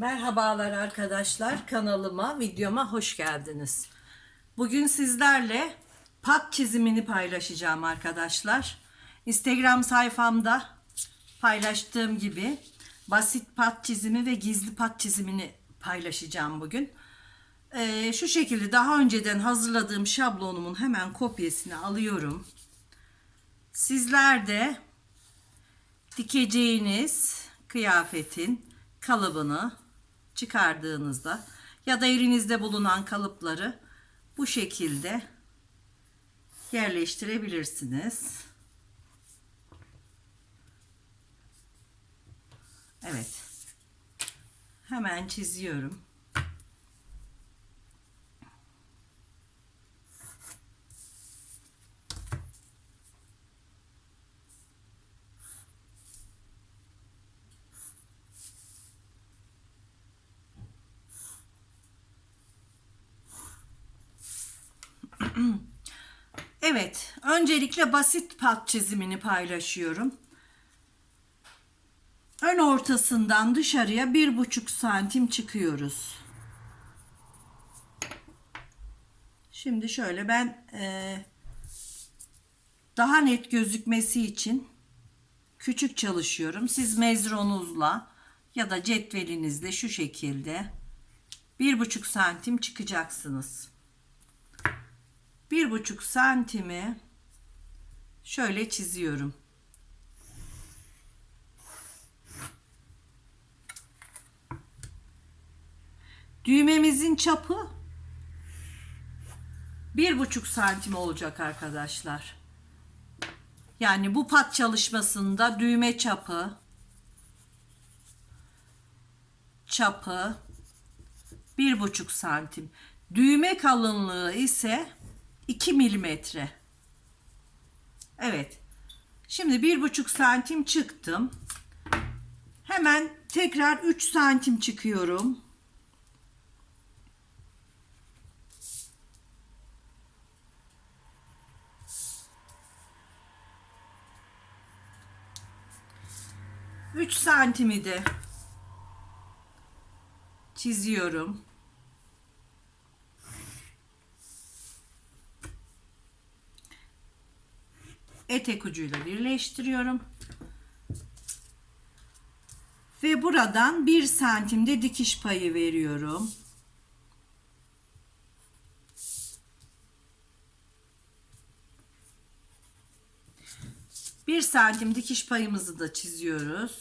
Merhabalar arkadaşlar kanalıma videoma hoş geldiniz. Bugün sizlerle pat çizimini paylaşacağım arkadaşlar. Instagram sayfamda paylaştığım gibi basit pat çizimi ve gizli pat çizimini paylaşacağım bugün. Ee, şu şekilde daha önceden hazırladığım şablonumun hemen kopyasını alıyorum. Sizler de dikeceğiniz kıyafetin kalıbını çıkardığınızda ya da elinizde bulunan kalıpları bu şekilde yerleştirebilirsiniz. Evet. Hemen çiziyorum. Evet, öncelikle basit pat çizimini paylaşıyorum. Ön ortasından dışarıya bir buçuk santim çıkıyoruz. Şimdi şöyle ben e, daha net gözükmesi için küçük çalışıyorum. Siz mezronuzla ya da cetvelinizle şu şekilde bir buçuk santim çıkacaksınız bir buçuk santimi şöyle çiziyorum. Düğmemizin çapı bir buçuk santim olacak arkadaşlar. Yani bu pat çalışmasında düğme çapı çapı bir buçuk santim. Düğme kalınlığı ise 2 milimetre. Evet. Şimdi bir buçuk santim çıktım. Hemen tekrar 3 santim çıkıyorum. Üç santimi de çiziyorum. Etek ucuyla birleştiriyorum. Ve buradan bir santimde dikiş payı veriyorum. Bir santim dikiş payımızı da çiziyoruz.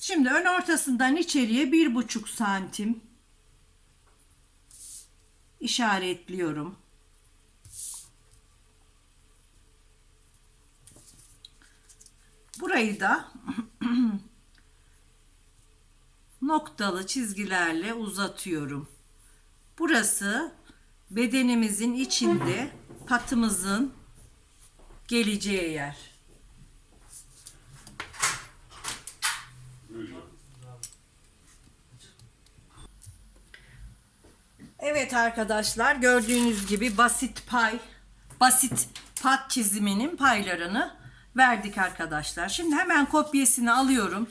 Şimdi ön ortasından içeriye bir buçuk santim işaretliyorum. Burayı da noktalı çizgilerle uzatıyorum. Burası bedenimizin içinde patımızın geleceği yer. Evet arkadaşlar gördüğünüz gibi basit pay, basit pat çiziminin paylarını verdik arkadaşlar. Şimdi hemen kopyasını alıyorum.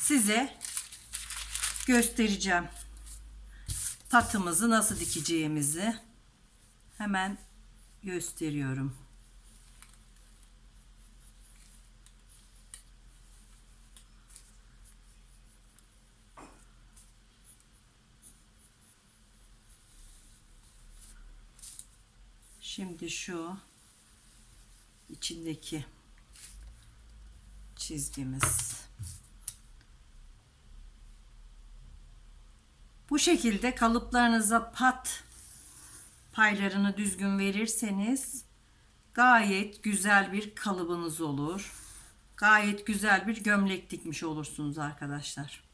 Size göstereceğim. Patımızı nasıl dikeceğimizi hemen gösteriyorum. Şimdi şu içindeki çizgimiz. Bu şekilde kalıplarınıza pat paylarını düzgün verirseniz gayet güzel bir kalıbınız olur. Gayet güzel bir gömlek dikmiş olursunuz arkadaşlar.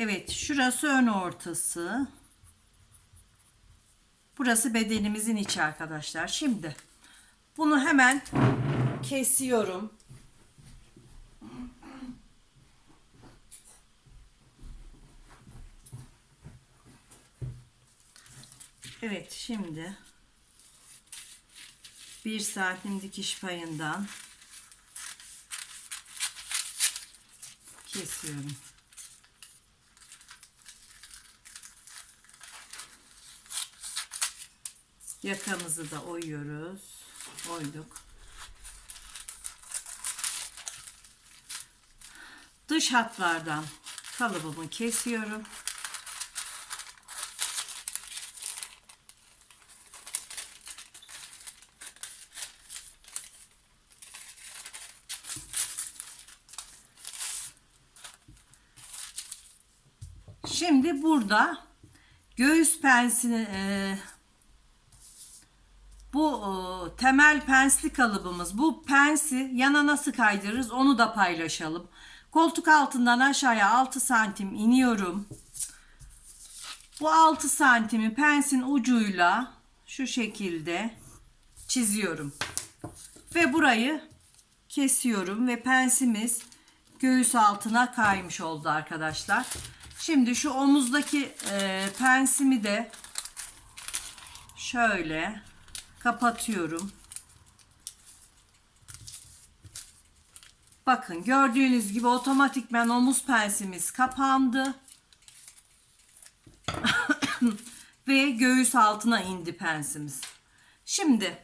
Evet şurası ön ortası. Burası bedenimizin içi arkadaşlar. Şimdi bunu hemen kesiyorum. Evet şimdi bir santim dikiş payından kesiyorum. Yakamızı da oyuyoruz. Oyduk. Dış hatlardan kalıbımı kesiyorum. Şimdi burada göğüs pensini e, bu e, temel pensli kalıbımız. Bu pensi yana nasıl kaydırırız onu da paylaşalım. Koltuk altından aşağıya 6 santim iniyorum. Bu 6 santimi pensin ucuyla şu şekilde çiziyorum. Ve burayı kesiyorum ve pensimiz göğüs altına kaymış oldu arkadaşlar. Şimdi şu omuzdaki e, pensimi de şöyle kapatıyorum. Bakın gördüğünüz gibi otomatikmen omuz pensimiz kapandı. Ve göğüs altına indi pensimiz. Şimdi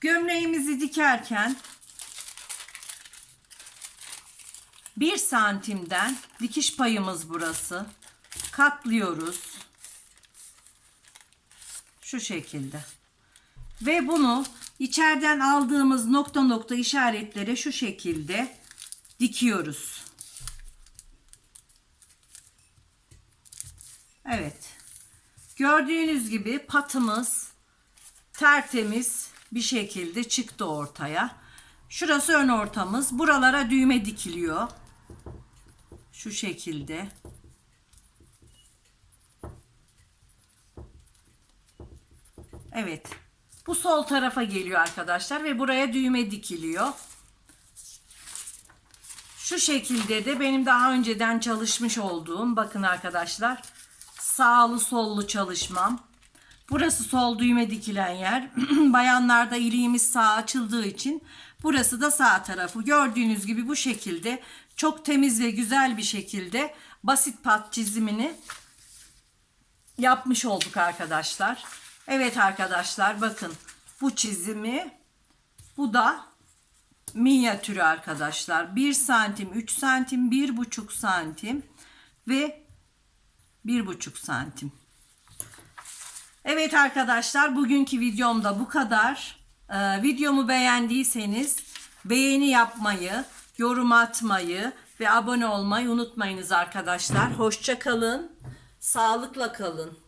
gömleğimizi dikerken bir santimden dikiş payımız burası. Katlıyoruz. Şu şekilde. Ve bunu içeriden aldığımız nokta nokta işaretlere şu şekilde dikiyoruz. Evet. Gördüğünüz gibi patımız tertemiz bir şekilde çıktı ortaya. Şurası ön ortamız. Buralara düğme dikiliyor. Şu şekilde. Evet. Bu sol tarafa geliyor arkadaşlar ve buraya düğme dikiliyor. Şu şekilde de benim daha önceden çalışmış olduğum bakın arkadaşlar sağlı sollu çalışmam. Burası sol düğme dikilen yer. Bayanlarda iliğimiz sağ açıldığı için burası da sağ tarafı. Gördüğünüz gibi bu şekilde çok temiz ve güzel bir şekilde basit pat çizimini yapmış olduk arkadaşlar. Evet arkadaşlar bakın bu çizimi bu da minyatürü arkadaşlar. 1 santim, 3 santim, 1,5 santim ve 1,5 santim. Evet arkadaşlar bugünkü videomda bu kadar. Ee, videomu beğendiyseniz beğeni yapmayı, yorum atmayı ve abone olmayı unutmayınız arkadaşlar. Hoşça kalın, sağlıkla kalın.